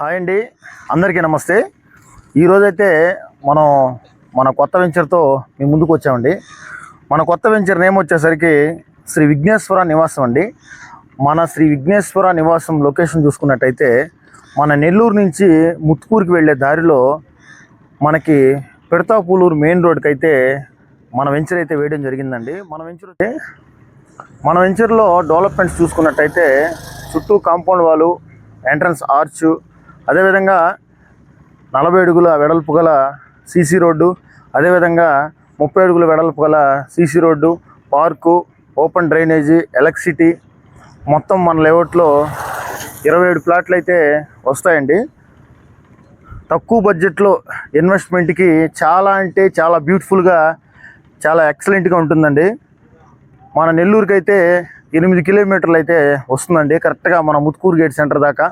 Hi అండి. అందరికీ నమస్తే. ఈరోజైతే మనం మన కొత్త వెంచర్తో మేము ముందుకు వచ్చామండి. మన కొత్త వెంచర్ నేమ్ వచ్చేసరికి శ్రీ విఘ్నేశ్వర నివాసం అండి. మన శ్రీ విఘ్నేశ్వర నివాసం లొకేషన్ చూసుకున్నట్టయితే మన నెల్లూరు నుంచి ముత్తుకూరుకి వెళ్ళే దారిలో మనకి పెడతాపూలూరు మెయిన్ రోడ్కి అయితే మన వెంచర్ అయితే వేయడం జరిగిందండి. మన వెంచర్ మన వెంచర్లో డెవలప్మెంట్స్ చూసుకున్నట్టయితే చుట్టూ కాంపౌండ్ వాలు ఎంట్రన్స్ ఆర్చ్ అదేవిధంగా నలభై అడుగుల వెడల్పు గల సీసీ రోడ్డు అదేవిధంగా ముప్పై అడుగుల వెడల్పు గల CC road park open drainage electricity మొత్తం మన లేఅవుట్లో ఇరవై ఏడు ప్లాట్లు అయితే వస్తాయండి. తక్కువ బడ్జెట్లో ఇన్వెస్ట్మెంట్కి చాలా అంటే చాలా బ్యూటిఫుల్గా చాలా ఎక్సలెంట్గా ఉంటుందండి. మన నెల్లూరుకి అయితే ఎనిమిది కిలోమీటర్లు అయితే వస్తుందండి. కరెక్ట్గా మన ముత్కూరు గేట్ సెంటర్ దాకా.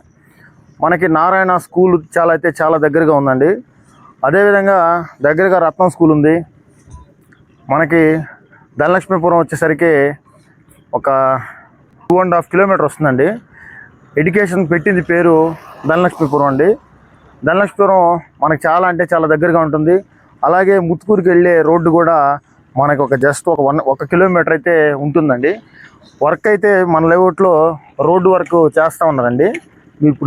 మనకి నారాయణ స్కూల్ చాలా అయితే చాలా దగ్గరగా ఉందండి. అదేవిధంగా దగ్గరగా రత్నం స్కూల్ ఉంది. మనకి ధనలక్ష్మీపురం వచ్చేసరికి ఒక టూ అండ్ హాఫ్ కిలోమీటర్ వస్తుందండి. ఎడ్యుకేషన్ పెట్టింది పేరు ధనలక్ష్మీపురం అండి. ధనలక్ష్మీపురం మనకు చాలా అంటే చాలా దగ్గరగా ఉంటుంది. అలాగే ముత్తుకూరుకి వెళ్ళే రోడ్డు కూడా మనకు ఒక జస్ట్ ఒక వన్ ఒక కిలోమీటర్ అయితే ఉంటుందండి. వర్క్ అయితే మన లేఅవుట్లో రోడ్డు వర్క్ చేస్తూ ఉన్నారండి. ఇప్పుడు